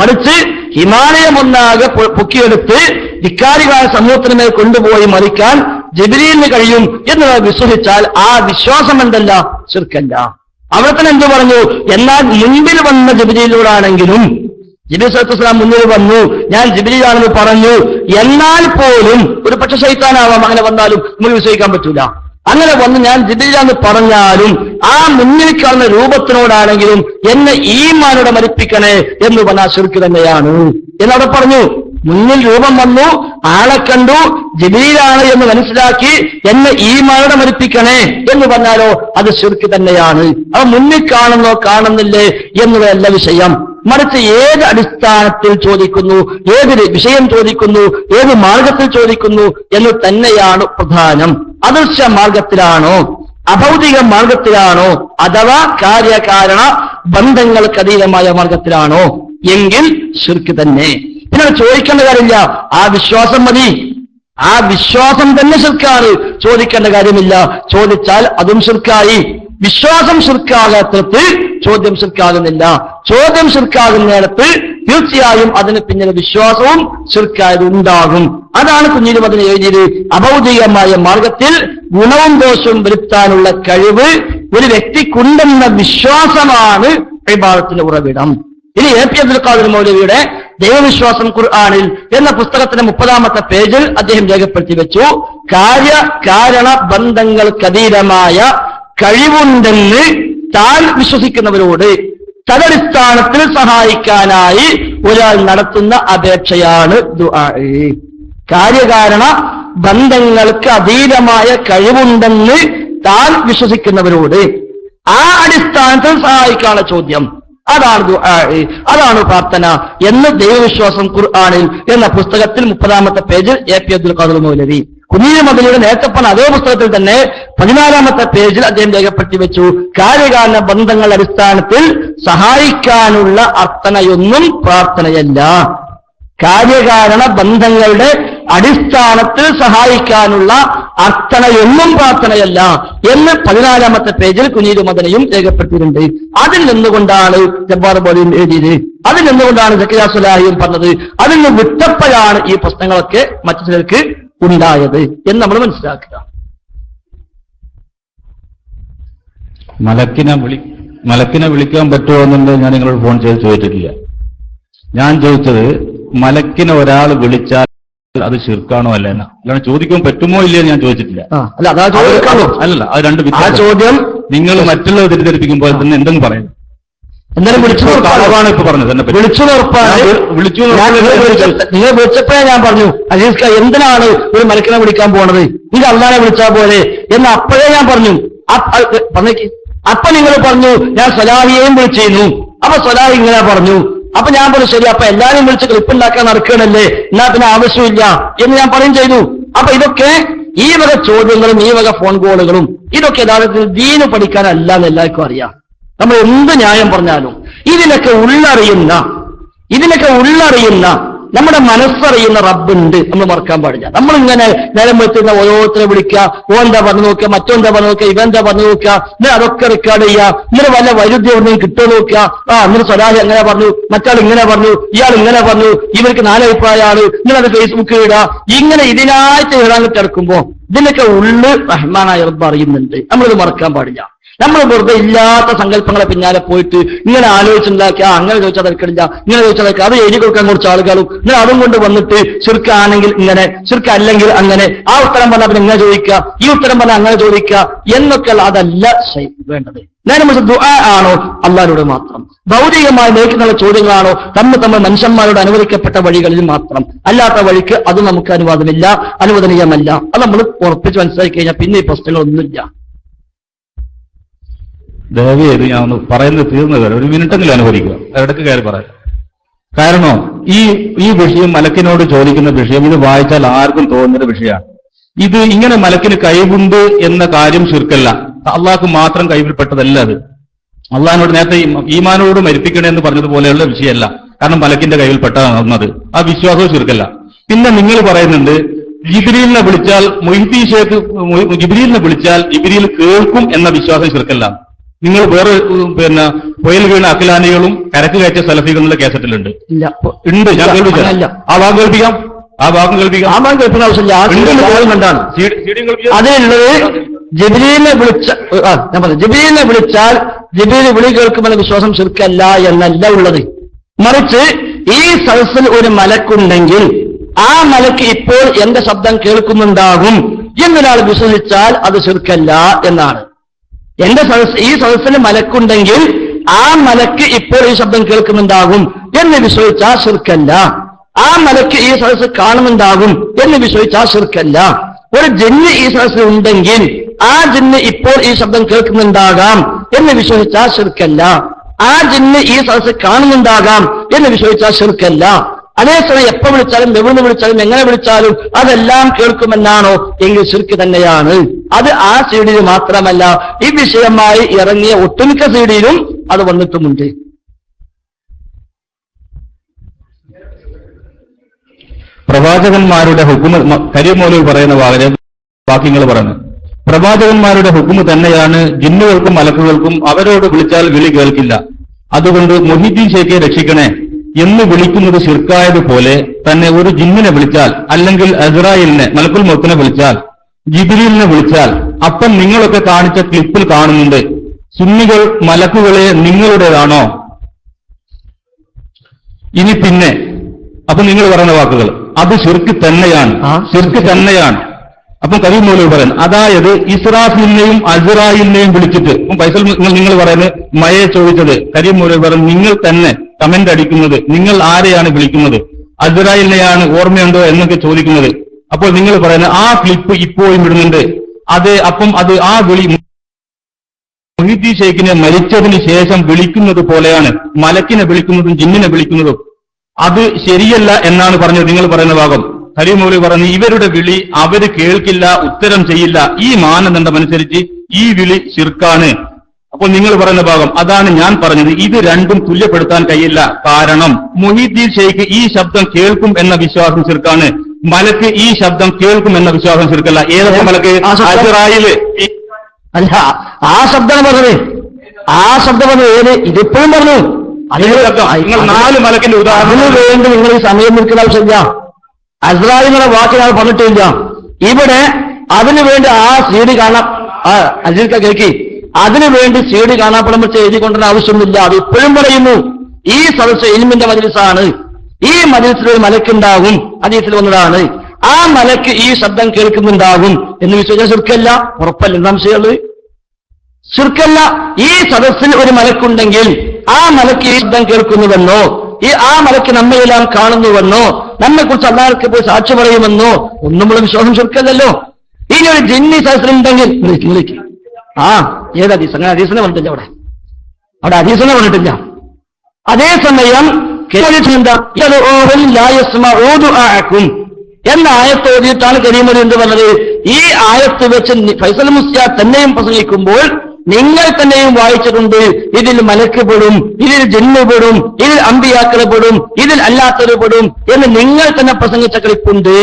മറിച്ച് ഹിമാലയം ഒന്നാകെ പൊക്കിയെടുത്ത് ധിക്കാരികളായ സമൂഹത്തിന് മേൽ കൊണ്ടുപോയി മറിക്കാൻ ജബിലിന് കഴിയും എന്ന് വിശ്വസിച്ചാൽ ആ വിശ്വാസം എന്തല്ല? ചെറുക്കല്ല അവിടെ തന്നെ എന്തു പറഞ്ഞു? എന്നാൽ മുൻപിൽ വന്ന ജബിലിയിലൂടാണെങ്കിലും ജബി സലത്തുസ്ലാം മുന്നിൽ വന്നു. ഞാൻ ജിബിലിയാണെന്ന് പറഞ്ഞു. എന്നാൽ പോലും ഒരു പക്ഷെ ശൈത്താനാവാം. അങ്ങനെ വന്നാലും നമുക്ക് വിശ്വസിക്കാൻ പറ്റൂല. അങ്ങനെ വന്ന് ഞാൻ ജിബിലിയാന്ന് പറഞ്ഞാലും ആ മുന്നിൽ കാണുന്ന രൂപത്തിനോടാണെങ്കിലും എന്നെ ഈ മാനോടെ മരിപ്പിക്കണേ എന്ന് പറഞ്ഞാൽ ശിർക്ക് തന്നെയാണ്. എന്നവിടെ പറഞ്ഞു. മുന്നിൽ രൂപം വന്നു. ആളെ കണ്ടു ജബീലാണ് എന്ന് മനസ്സിലാക്കി എന്നെ ഈ മരണം മരിപ്പിക്കണേ എന്ന് പറഞ്ഞാലോ അത് ശുർക്ക് തന്നെയാണ്. അവ മുന്നിൽ കാണുന്നോ കാണുന്നില്ലേ എന്നുള്ളതല്ല വിഷയം. മറിച്ച് ഏത് അടിസ്ഥാനത്തിൽ ചോദിക്കുന്നു ഏത് വിഷയം ചോദിക്കുന്നു ഏത് മാർഗത്തിൽ ചോദിക്കുന്നു എന്ന് തന്നെയാണ് പ്രധാനം. അദൃശ്യ മാർഗത്തിലാണോ? അഭൗതിക മാർഗത്തിലാണോ? അഥവാ കാര്യകാരണ ബന്ധങ്ങൾക്കതീതമായ മാർഗത്തിലാണോ? എങ്കിൽ ശുർക്ക് തന്നെ. പിന്നെ ചോദിക്കേണ്ട കാര്യമില്ല. ആ വിശ്വാസം മതി. ആ വിശ്വാസം തന്നെ ശിർക്കാണ്. ചോദിക്കേണ്ട കാര്യമില്ല. ചോദിച്ചാൽ അതും ശിർക്കായി. വിശ്വാസം ശിർക്കാകാത്തത് ചോദ്യം ശിർക്കാകുന്നില്ല. ചോദ്യം ശിർക്കാകുന്നിടത്ത് തീർച്ചയായും അതിന് പിന്നിലെ വിശ്വാസവും ശിർക്കായത് ഉണ്ടാകും അതാണ് കുഞ്ഞിനും അതിന് എഴുതിയത്. അഭൗതികമായ മാർഗത്തിൽ ഗുണവും ദോഷവും വരുത്താനുള്ള കഴിവ് ഒരു വ്യക്തിക്കുണ്ടെന്ന വിശ്വാസമാണ് വിഭാഗത്തിന്റെ ഉറവിടം. ഇനി എ പി അബ്ദുൽ ഖാദർ മൗലവിയുടെ ദൈവവിശ്വാസം ഖുർആാനിൽ എന്ന പുസ്തകത്തിന്റെ മുപ്പതാമത്തെ പേജിൽ അദ്ദേഹം രേഖപ്പെടുത്തി വെച്ചു. കാര്യ കാരണ ബന്ധങ്ങൾക്കതീതമായ കഴിവുണ്ടെന്ന് താൻ വിശ്വസിക്കുന്നവരോട് തദടിസ്ഥാനത്തിൽ സഹായിക്കാനായി ഒരാൾ നടത്തുന്ന അപേക്ഷയാണ് കാര്യകാരണ ബന്ധങ്ങൾക്ക് അതീതമായ കഴിവുണ്ടെന്ന് താൻ വിശ്വസിക്കുന്നവരോട് ആ അടിസ്ഥാനത്തിൽ സഹായിക്കാനുള്ള ചോദ്യം. അതാണ് അതാണ് പ്രാർത്ഥന എന്ന് ദൈവവിശ്വാസം ഖുർആാനിൽ എന്ന പുസ്തകത്തിൽ മുപ്പതാമത്തെ പേജിൽ എ പി അബ്ദുൽ ഖാദർ മൗലവി. കുഞ്ഞീന മദനിയുടെ നേരത്തെ പറഞ്ഞ അതേ പുസ്തകത്തിൽ തന്നെ പതിനാലാമത്തെ പേജിൽ അദ്ദേഹം രേഖപ്പെടുത്തി വെച്ചു. കാര്യകാല ബന്ധങ്ങളുടെ അടിസ്ഥാനത്തിൽ സഹായിക്കാനുള്ള അർത്ഥനയൊന്നും പ്രാർത്ഥനയല്ല. കാര്യകാരണ ബന്ധങ്ങളുടെ അടിസ്ഥാനത്തിൽ സഹായിക്കാനുള്ള അർത്ഥനയൊന്നും പ്രാർത്ഥനയല്ല എന്ന് പതിനാലാമത്തെ പേജിൽ കുഞ്ഞീരു മദനയും രേഖപ്പെടുത്തിയിട്ടുണ്ട്. അതിൽ നിന്നുകൊണ്ടാണ് ജബ്ബാർ ബോലിയും എഴുതിയത്. അതിൽ നിന്നുകൊണ്ടാണ് സക്കിയ പറഞ്ഞത്. അതിൽ നിന്ന് വിട്ടപ്പോഴാണ് ഈ പ്രശ്നങ്ങളൊക്കെ മറ്റു ചിലർക്ക് ഉണ്ടായത് എന്ന് നമ്മൾ മനസ്സിലാക്കുക. മലക്കിനെ വിളി മലക്കിനെ വിളിക്കാൻ പറ്റുമോ എന്നുള്ളത് ഞാൻ നിങ്ങളോട് ഫോൺ ചെയ്ത് ചോദിച്ചിട്ടില്ല. ഞാൻ ചോദിച്ചത് മലക്കിനെ ഒരാൾ വിളിച്ചാൽ അത് ശിർക്കാണോ അല്ല എന്നാ അല്ലാണ്ട് ചോദിക്കാൻ പറ്റുമോ ഇല്ലയോ ഞാൻ ചോദിച്ചിട്ടില്ല. അല്ല അതാ ചോദിക്കാണോ അല്ലല്ല അത് രണ്ട് ആ ചോദ്യം നിങ്ങൾ മറ്റുള്ളവർ തെറ്റിദ്ധരിപ്പിക്കുമ്പോൾ തന്നെ എന്തെങ്കിലും പറയുന്നു എന്തായാലും വിളിച്ചു നോക്കാം. കളവാണ് ഇപ്പൊ പറഞ്ഞത് വിളിച്ചു വിളിച്ചു നിങ്ങൾ വിളിച്ചപ്പോഴേ ഞാൻ പറഞ്ഞു അജീസ് എന്തിനാണ് ഒരു മലക്കിനെ വിളിക്കാൻ പോണത്? നിങ്ങൾ അള്ളാനെ വിളിച്ചാൽ പോലെ എന്ന് അപ്പോഴേ ഞാൻ പറഞ്ഞു. പറഞ്ഞേക്ക്. അപ്പൊ നിങ്ങൾ പറഞ്ഞു ഞാൻ സലാഹിയെയും വിളിച്ചിരുന്നു. അപ്പൊ സലാഹി ഇങ്ങനെ പറഞ്ഞു അപ്പൊ ഞാൻ പറഞ്ഞു ശരി അപ്പൊ എല്ലാരെയും വിളിച്ച് ക്ലിപ്പ് ഉണ്ടാക്കാൻ നടക്കണല്ലേ എന്നാ പിന്നെ ആവശ്യമില്ല എന്ന് ഞാൻ പറയും ചെയ്തു. അപ്പൊ ഇതൊക്കെ ഈ വക ചോദ്യങ്ങളും ഈ വക ഫോൺ കോളുകളും ഇതൊക്കെ യഥാർത്ഥത്തിൽ ദീന് പഠിക്കാനല്ല എന്ന് എല്ലാവർക്കും അറിയാം. നമ്മൾ എന്ത് ന്യായം പറഞ്ഞാലും ഇതിനൊക്കെ ഉള്ളറിയുന്ന ഇതിനൊക്കെ ഉള്ളറിയുന്ന നമ്മുടെ മനസ്സറിയുന്ന റബ്ബുണ്ട്. നമ്മൾ മറക്കാൻ പാടില്ല. നമ്മൾ ഇങ്ങനെ നേരം വെച്ചുന്ന ഓരോരുത്തരെ വിളിക്കുക. ഓ എന്താ പറഞ്ഞു നോക്കുക മറ്റോന്താ പറഞ്ഞു നോക്കുക ഇവന്താ പറഞ്ഞു നോക്കുക ഇന്നലെ അതൊക്കെ റെക്കോർഡ് ചെയ്യുക. ഇന്നലെ വല്ല വൈരുദ്ധ്യം ഉണ്ടെങ്കിൽ കിട്ടുമോ നോക്കുക. ആ ഇന്നലെ സ്വരാജ് എങ്ങനെ പറഞ്ഞു? മറ്റാൾ ഇങ്ങനെ പറഞ്ഞു? ഇയാൾ ഇങ്ങനെ പറഞ്ഞു? ഇവർക്ക് നാലഭിപ്രായമാണ് ഇന്നലെ അത് ഫേസ്ബുക്കിൽ ഇടുക. ഇങ്ങനെ ഇതിനായിട്ട് ഇടാൻ കിടക്കുമ്പോ ഇതിനൊക്കെ ഉള്ളു റഹ്മാനായ റബ്ബ് അറിയുന്നുണ്ട്. നമ്മളിത് മറക്കാൻ പാടില്ല. നമ്മൾ വെറുതെ ഇല്ലാത്ത സങ്കല്പങ്ങളെ പിന്നാലെ പോയിട്ട് ഇങ്ങനെ ആലോചിച്ചുണ്ടാക്കി ആ അങ്ങനെ ചോദിച്ചാൽ തിരക്കിടില്ല ഇങ്ങനെ ചോദിച്ചാൽ തിരക്ക് അത് എഴുതി കൊടുക്കാൻ കുറച്ച് ആളുകളും ഇങ്ങനെ അതും കൊണ്ട് വന്നിട്ട് ചുരുക്കാണെങ്കിൽ ഇങ്ങനെ ചുരുക്ക അല്ലെങ്കിൽ അങ്ങനെ ആ ഉത്തരം പറഞ്ഞാൽ പിന്നെ ഇങ്ങനെ ചോദിക്കുക ഈ ഉത്തരം പറഞ്ഞാൽ അങ്ങനെ ചോദിക്കുക എന്നൊക്കെ അതല്ല വേണ്ടത്. നേരെ മറിച്ച് ദുആ ആണോ അള്ളാഹിനോട് മാത്രം. ഭൗതികമായി നേരിട്ടുള്ള ചോദ്യങ്ങളാണോ തമ്മിൽ തമ്മിൽ മനുഷ്യന്മാരോട് അനുവദിക്കപ്പെട്ട വഴികളിൽ മാത്രം. അല്ലാത്ത വഴിക്ക് അത് നമുക്ക് അനുവാദമില്ല അനുവദനീയമല്ല. അത് നമ്മൾ ഉറപ്പിച്ച് മനസ്സിലാക്കി കഴിഞ്ഞാൽ പിന്നെ ഈ പ്രശ്നങ്ങളൊന്നുമില്ല. ദയവ് ചെയ്ത് ഞാൻ ഒന്ന് പറയുന്നത് തീർന്നു വരാം ഒരു മിനിറ്റെങ്കിലും അനുവദിക്കുക. ഇടയ്ക്ക് കയറി പറയാം. കാരണം ഈ ഈ വിഷയം മലക്കിനോട് ചോദിക്കുന്ന വിഷയം ഇത് വായിച്ചാൽ ആർക്കും തോന്നുന്ന വിഷയമാണ്. ഇത് ഇങ്ങനെ മലക്കിന് കഴിവുണ്ട് എന്ന കാര്യം ചുരുക്കല്ല അള്ളാഹ്ക്ക് മാത്രം കൈവിൽപ്പെട്ടതല്ല അത്. അള്ളാഹിനോട് നേരത്തെ ഈമാനോട് മരിപ്പിക്കണേ എന്ന് പറഞ്ഞതുപോലെയുള്ള വിഷയമല്ല. കാരണം മലക്കിന്റെ കയ്യിൽപ്പെട്ടതാണ് ആ വിശ്വാസവും ചുരുക്കല്ല പിന്നെ നിങ്ങൾ പറയുന്നുണ്ട് ജിബിരിലിനെ വിളിച്ചാൽ മൊഹിദ്ദീൻ ഷേഖ് ജിബിരിലിനെ വിളിച്ചാൽ ജിബിരിയിൽ കേൾക്കും എന്ന വിശ്വാസം ചുരുക്കല്ല നിങ്ങൾ വേറെ പിന്നെ പുയൽ വീണ അഖിലാനികളും കരക്ക് കയറ്റിയ സലഫികളുടെ കേസറ്റിലുണ്ട് ഇല്ല. ഉണ്ട്. ഞാൻ കേൾപ്പിക്കാം? ആ ഭാഗം കേൾപ്പിക്കാം? ആ ഭാഗം കേൾപ്പിക്കാം ആവശ്യമില്ല. ആ ഉണ്ട്, ഉണ്ട്. കാര്യം കണ്ടാണ്. സി- സി ഡി കേൾപ്പിക്കാം. അതിലുള്ളത് ജബിലീനെ വിളിച്ച ഞാൻ പറഞ്ഞു ജബിലീനെ വിളിച്ചാൽ ജബീൽ വിളി കേൾക്കുമെന്ന വിശ്വാസം ശരിക്കല്ല എന്നല്ല ഉള്ളത്. മറിച്ച് ഈ സദസ്സിൽ ഒരു മലക്കുണ്ടെങ്കിൽ ആ മലക്ക് ഇപ്പോൾ എന്റെ ശബ്ദം കേൾക്കുന്നുണ്ടാകും എന്നൊരാൾ വിശ്വസിച്ചാൽ അത് ശരിക്കല്ല എന്നാണ്. എന്റെ സദസ് ഈ സദസ്സിന് മലക്കുണ്ടെങ്കിൽ ആ മലക്ക് ഇപ്പോൾ ഈ ശബ്ദം കേൾക്കുന്നുണ്ടാകും എന്ന് വിശ്വസിച്ചാൽ ശിർക്കല്ല. ആ മലക്ക് ഈ സദസ്സ് കാണുന്നുണ്ടാകും എന്ന് വിശ്വസിച്ചാൽ ശിർക്കല്ല. ഒരു ജന്യ ഈ സദസ്സിൽ ഉണ്ടെങ്കിൽ ആ ജിന്ന് ഇപ്പോൾ ഈ ശബ്ദം കേൾക്കുന്നുണ്ടാകാം എന്ന് വിശ്വസിച്ചാൽ ശിർക്കല്ല. ആ ജിന്ന് ഈ സദസ്സ് കാണുന്നുണ്ടാകാം എന്ന് വിശ്വസിച്ചാൽ ശിർക്കല്ല. അതേസമയം എപ്പോ വിളിച്ചാലും എവിടുന്ന് വിളിച്ചാലും എങ്ങനെ വിളിച്ചാലും അതെല്ലാം കേൾക്കുമെന്നാണോ എങ്കിൽ ശിർക്ക് തന്നെയാണ്. അത് ആ സീഡിയിൽ മാത്രമല്ല ഈ വിഷയമായി ഇറങ്ങിയ ഒട്ടുമിക്ക സീഡിയിലും അത് വന്നിട്ടുമുണ്ട്. പ്രവാചകന്മാരുടെ ഹുക്കുമ കരിമോലിൽ പറയുന്ന വാക്യങ്ങൾ പറഞ്ഞു പ്രവാചകന്മാരുടെ ഹുക്കുമ് തന്നെയാണ് ജിന്നുകൾക്കും മലക്കുകൾക്കും അവരോട് വിളിച്ചാൽ വിളി കേൾക്കില്ല. അതുകൊണ്ട് മൊഹിദ്ദീൻ ഷേഖെ രക്ഷിക്കണേ. എന്ന് വിളിക്കുന്നത് ശിർക്കായതുപോലെ തന്നെ ഒരു ജിന്നിനെ വിളിച്ചാൽ അല്ലെങ്കിൽ അസ്രായിലിനെ മലക്കുൽ മൊത്തിനെ വിളിച്ചാൽ ജിബിലിനെ വിളിച്ചാൽ അപ്പം നിങ്ങളൊക്കെ കാണിച്ച ക്ലിപ്പിൽ കാണുന്നുണ്ട് സുന്നികൾ മലക്കുകളെ നിങ്ങളുടേതാണോ? ഇനി പിന്നെ അപ്പൊ നിങ്ങൾ പറയുന്ന വാക്കുകൾ അത് ശിർക്ക് തന്നെയാണ് ശിർക്ക് തന്നെയാണ്. അപ്പൊ കവി മൂലം പറയുന്നത് അതായത് ഇസ്രാഫിലിനെയും അസ്രായിലിനെയും വിളിച്ചിട്ട് ഫൈസൽ നിങ്ങൾ പറയുന്നത് മയെ ചോദിച്ചത് കരീം പറയുന്നത് നിങ്ങൾ തന്നെ കമന്റ് അടിക്കുന്നത് നിങ്ങൾ ആരെയാണ് വിളിക്കുന്നത് അസ്രായിലിനെയാണ് ഓർമ്മയുണ്ടോ എന്നൊക്കെ ചോദിക്കുന്നത്. അപ്പോൾ നിങ്ങൾ പറയുന്നത് ആ ക്ലിപ്പ് ഇപ്പോഴും ഇടുന്നുണ്ട്. അത് അപ്പം അത് ആ വിളി മൊഹിദ്ദീൻ ഷെയ്ഖിനെ മരിച്ചതിന് ശേഷം വിളിക്കുന്നത് പോലെയാണ്. മലക്കിനെ വിളിക്കുന്നതും ജിന്നിനെ വിളിക്കുന്നതും. അത് ശരിയല്ല എന്നാണ് പറഞ്ഞത് നിങ്ങൾ പറയുന്ന ഭാഗം. ഹരിമൗലി പറഞ്ഞു ഇവരുടെ വിളി അവർ കേൾക്കില്ല ഉത്തരം ചെയ്യില്ല. ഈ മാനദണ്ഡം അനുസരിച്ച് ഈ വിളി ശിർക്കാണ്. അപ്പോൾ നിങ്ങൾ പറയുന്ന ഭാഗം അതാണ് ഞാൻ പറഞ്ഞത്. ഇത് രണ്ടും തുല്യപ്പെടുത്താൻ കഴിയില്ല. കാരണം മൊഹീദ്ദീൻ ഷെയ്ഖ് ഈ ശബ്ദം കേൾക്കും എന്ന വിശ്വാസം ചെറുക്കാണ് മലക്ക് ഈ ശബ്ദം കേൾക്കും എന്ന വിശ്വാസം ചെറുക്കല്ല ഏതൊക്കെ മലക്ക്? അസറായിൽ അല്ല ആ ശബ്ദമാണ് പറഞ്ഞത്. ആ ശബ്ദം പറഞ്ഞത് ഏത്? ഇതിപ്പോഴും പറഞ്ഞു. നിങ്ങൾ നാല് മലക്കിന്റെ ഉദാഹരണം വേണ്ടി നിങ്ങൾ ഈ സമയം നിൽക്കുന്ന ആവശ്യമില്ല. അസ്രായിലുള്ള വാക്ക് ഞാൻ പറഞ്ഞിട്ടില്ല. ഇവിടെ അതിനു വേണ്ടി ആ സീഡി കാണാം. ആ കേൾക്കി. അതിനു വേണ്ടി കാണാപ്പെടുമ്പോൾ കാണാപ്പടം വെച്ച് എഴുതി കൊണ്ടുവരുന്ന ആവശ്യമൊന്നുമില്ല. അത് ഇപ്പോഴും പറയുന്നു. ഈ സദസ് ഇൽമിന്റെ മജിലിസാണ്. ഈ മജിലിസിൽ ഒരു മലക്കുണ്ടാകും. അദ്ദേഹത്തിൽ വന്നതാണ്. ആ മലക്ക് ഈ ശബ്ദം കേൾക്കുന്നുണ്ടാകും എന്ന് വിശ്വസിച്ചാൽ ശുർക്കല്ല. ഉറപ്പല്ല. എന്താ സംശയമുള്ളത് ശുർക്കല്ല. ഈ സദസ്സിൽ ഒരു മലക്കുണ്ടെങ്കിൽ ആ മലക്ക് ഈ ശബ്ദം കേൾക്കുന്നുവെന്നോ ഈ ആ മലക്ക് നമ്മയെല്ലാം കാണുന്നുവെന്നോ നമ്മെ കുറിച്ച് അള്ളാഹർക്ക് പോയി സാക്ഷി പറയുമെന്നോ ഒന്നും നമ്മൾ വിശ്വാസം ശുർക്കല്ലല്ലോ. ഇനി ഒരു ജിന്നി സദസ്സിലുണ്ടെങ്കിൽ വിളിക്ക്. ആ ഏത് ഹദീസ് അങ്ങനെ ഹദീസിനെ പറഞ്ഞിട്ടില്ല അവിടെ അവിടെ ഹദീസിനെ പറഞ്ഞിട്ടില്ല അതേസമയം എന്ന ആയത്ത് ഓതിയിട്ടാണ് കരീമൊഴി എന്ത് പറഞ്ഞത്. ഈ ആയത്ത് വെച്ച് ഫൈസൽ മുസ്യ തന്നെയും പ്രസംഗിക്കുമ്പോൾ നിങ്ങൾ തന്നെയും വായിച്ചിട്ടുണ്ട് ഇതിൽ മലക്ക് പെടും ഇതിൽ ജന്മ പെടും ഇതിൽ അമ്പിയാക്കൾ പെടും ഇതിൽ അല്ലാത്തവർ പെടും എന്ന് നിങ്ങൾ തന്നെ പ്രസംഗിച്ച ക്ലിപ്പുണ്ട്.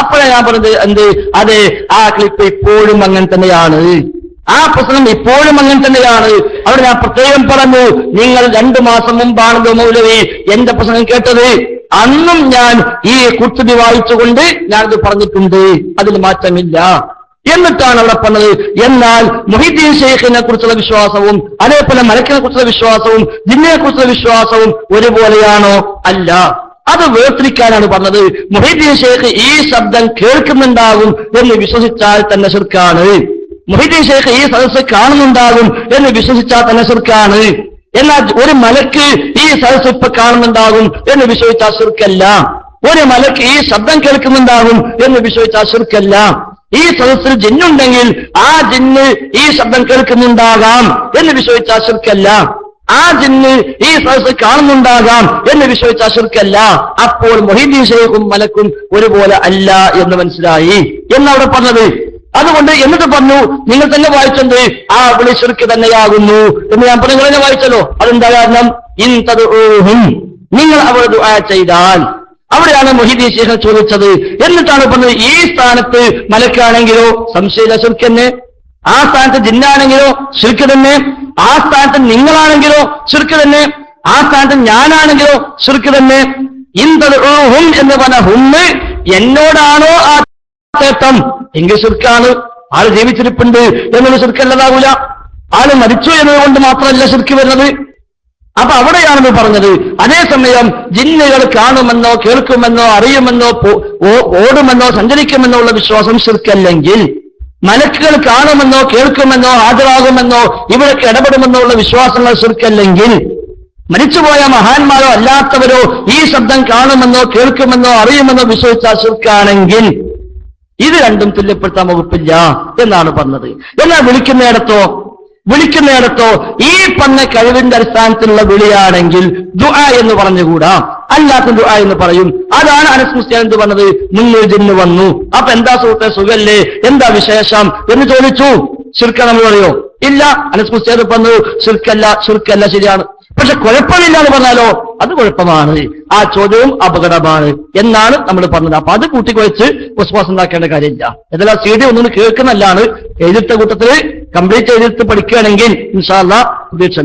അപ്പോഴാണ് ഞാൻ പറഞ്ഞത് എന്ത്? അതെ ആ ക്ലിപ്പ് ഇപ്പോഴും അങ്ങനെ തന്നെയാണ്. ആ പ്രശ്നം ഇപ്പോഴും അങ്ങനെ തന്നെയാണ്. അവിടെ ഞാൻ പ്രത്യേകം പറഞ്ഞു നിങ്ങൾ രണ്ടു മാസം മുമ്പാണ് മൗലവി എന്റെ പ്രസംഗം കേട്ടത്. അന്നും ഞാൻ ഈ കുത്തുതി വായിച്ചുകൊണ്ട് ഞാനത് പറഞ്ഞിട്ടുണ്ട്. അതിൽ മാറ്റമില്ല. എന്നിട്ടാണ് അവിടെ പറഞ്ഞത്. എന്നാൽ മൊഹിദ്ദീൻ ഷെയ്ഖിനെ കുറിച്ചുള്ള വിശ്വാസവും അതേപോലെ മലക്കിനെ കുറിച്ചുള്ള വിശ്വാസവും ജിന്നിനെ കുറിച്ചുള്ള വിശ്വാസവും ഒരുപോലെയാണോ? അല്ല. അത് വേർതിരിക്കാനാണ് പറഞ്ഞത്. മൊഹിദ്ദീൻ ഷെയ്ഖ് ഈ ശബ്ദം കേൾക്കുന്നുണ്ടാകും എന്ന് വിശ്വസിച്ചാൽ തന്നെ ശിർക്കാണ്. മൊഹിദ്ദീൻ ഷെയ്ഖ് ഈ സദസ്സ് കാണുന്നുണ്ടാകും എന്ന് വിശ്വസിച്ചാൽ തന്നെ ശിർക്കാണ് എന്നാൽ ഒരു മലക്ക് ഈ സദസ്സ് ഇപ്പൊ കാണുന്നുണ്ടാകും എന്ന് വിശ്വസിച്ചാൽ ശിർക്കല്ല ഒരു മലക്ക് ഈ ശബ്ദം കേൾക്കുന്നുണ്ടാകും എന്ന് വിശ്വസിച്ചാൽ ശിർക്കല്ല ഈ സദസ്സിൽ ജിന്നുണ്ടെങ്കിൽ ആ ജിന്ന് ഈ ശബ്ദം കേൾക്കുന്നുണ്ടാകാം എന്ന് വിശ്വസിച്ചാൽ ശിർക്കല്ല ആ ജിന്ന് ഈ സദസ്സ് കാണുന്നുണ്ടാകാം എന്ന് വിശ്വസിച്ചാൽ ശിർക്കല്ല അപ്പോൾ മൊഹീദ്ദീൻ ഷെയ്ഖും മലക്കും ഒരുപോലെ അല്ല എന്ന് മനസ്സിലായി. എന്നവിടെ പറഞ്ഞത്? അതുകൊണ്ട് എന്നിട്ട് പറഞ്ഞു നിങ്ങൾ തന്നെ വായിച്ചത് ആ വിളിശുർക്ക് തന്നെയാകുന്നു. എന്ന് ഞാൻ പറഞ്ഞു തന്നെ വായിച്ചല്ലോ. അതെന്താ കാരണം? ഇൻ നിങ്ങൾ അവർ ദുആ ചെയ്താൽ. അവിടെയാണ് മൊഹിദീൻ ശേഖർ ചോദിച്ചത്. എന്നിട്ടാണ് പറഞ്ഞത് ഈ സ്ഥാനത്ത് മലക്കാണെങ്കിലോ? സംശയ ശിർക്ക് തന്നെ. ആ സ്ഥാനത്ത് ജിന്നാണെങ്കിലോ? ശിർക്ക് തന്നെ. ആ സ്ഥാനത്ത് നിങ്ങളാണെങ്കിലോ? ശിർക്ക് തന്നെ. ആ സ്ഥാനത്ത് ഞാനാണെങ്കിലോ? ശിർക്ക് തന്നെ. ഇന്തഹും എന്ന് പറഞ്ഞ ഹുമ്മ് എന്നോടാണോ ആ തേട്ടം എങ്കിൽ ശിർക്കാണ്. ആൾ ജീവിച്ചിരിപ്പുണ്ട് എന്നൊരു ശിർക്കല്ലതാകൂല ആൾ മരിച്ചു എന്നതുകൊണ്ട് മാത്രമല്ല ശിർക്ക് വരുന്നത്. അപ്പൊ അവിടെയാണെന്ന് പറഞ്ഞത്. അതേസമയം ജിന്നുകൾ കാണുമെന്നോ കേൾക്കുമെന്നോ അറിയുമെന്നോ ഓടുമെന്നോ സഞ്ചരിക്കുമെന്നോ ഉള്ള വിശ്വാസം ശിർക്കല്ലെങ്കിൽ മലക്കുകൾ കാണുമെന്നോ കേൾക്കുമെന്നോ ഹാജരാകുമെന്നോ ഇവരൊക്കെ ഇടപെടുമെന്നോ ഉള്ള വിശ്വാസങ്ങൾ ശിർക്കല്ലെങ്കിൽ മരിച്ചുപോയ മഹാന്മാരോ അല്ലാത്തവരോ ഈ ശബ്ദം കാണുമെന്നോ കേൾക്കുമെന്നോ അറിയുമെന്നോ വിശ്വസിച്ചാൽ ശിർക്കാണെങ്കിൽ ഇത് രണ്ടും തുല്യപ്പെടുത്താൻ വകുപ്പില്ല എന്നാണ് പറഞ്ഞത്. എന്നാൽ വിളിക്കുന്നിടത്തോ? വിളിക്കുന്നിടത്തോ ഈ പറഞ്ഞ കഴിവിന്റെ അടിസ്ഥാനത്തിലുള്ള വിളിയാണെങ്കിൽ ദുആ എന്ന് പറഞ്ഞുകൂടാ. അല്ലാത്ത ദുആ എന്ന് പറയും. അതാണ് അനസ് മുസ്ലിം എന്ത് പറഞ്ഞത്? മുന്നൂറ് ജിന്ന് വന്നു. അപ്പൊ എന്താ സുഹൃത്തെ സുഖല്ലേ? എന്താ വിശേഷം? എന്ന് ചോദിച്ചു. ശിർക്ക നമ്മൾ പറയോ? ഇല്ല. അനസ് മുസ്ലിം പറഞ്ഞു? ശിർക്കല്ല ശിർക്കല്ല ശരിയാണ്. പക്ഷെ കുഴപ്പമില്ല എന്ന് പറഞ്ഞാലോ? അത് കുഴപ്പമാണ്. ആ ചോദ്യവും അപകടമാണ് എന്നാണ് നമ്മൾ പറഞ്ഞത്. അപ്പൊ അത് കൂട്ടിക്കുഴച്ച് വിശ്വാസം ഉണ്ടാക്കേണ്ട കാര്യമില്ല. എന്നാൽ സി ഡി ഒന്നും കേൾക്കുന്നല്ലാണ് എഴുതിട്ട കൂട്ടത്തിൽ കംപ്ലീറ്റ് എഴുതിട്ട് പഠിക്കുകയാണെങ്കിൽ ഇൻഷാല്ല പ്രതീക്ഷ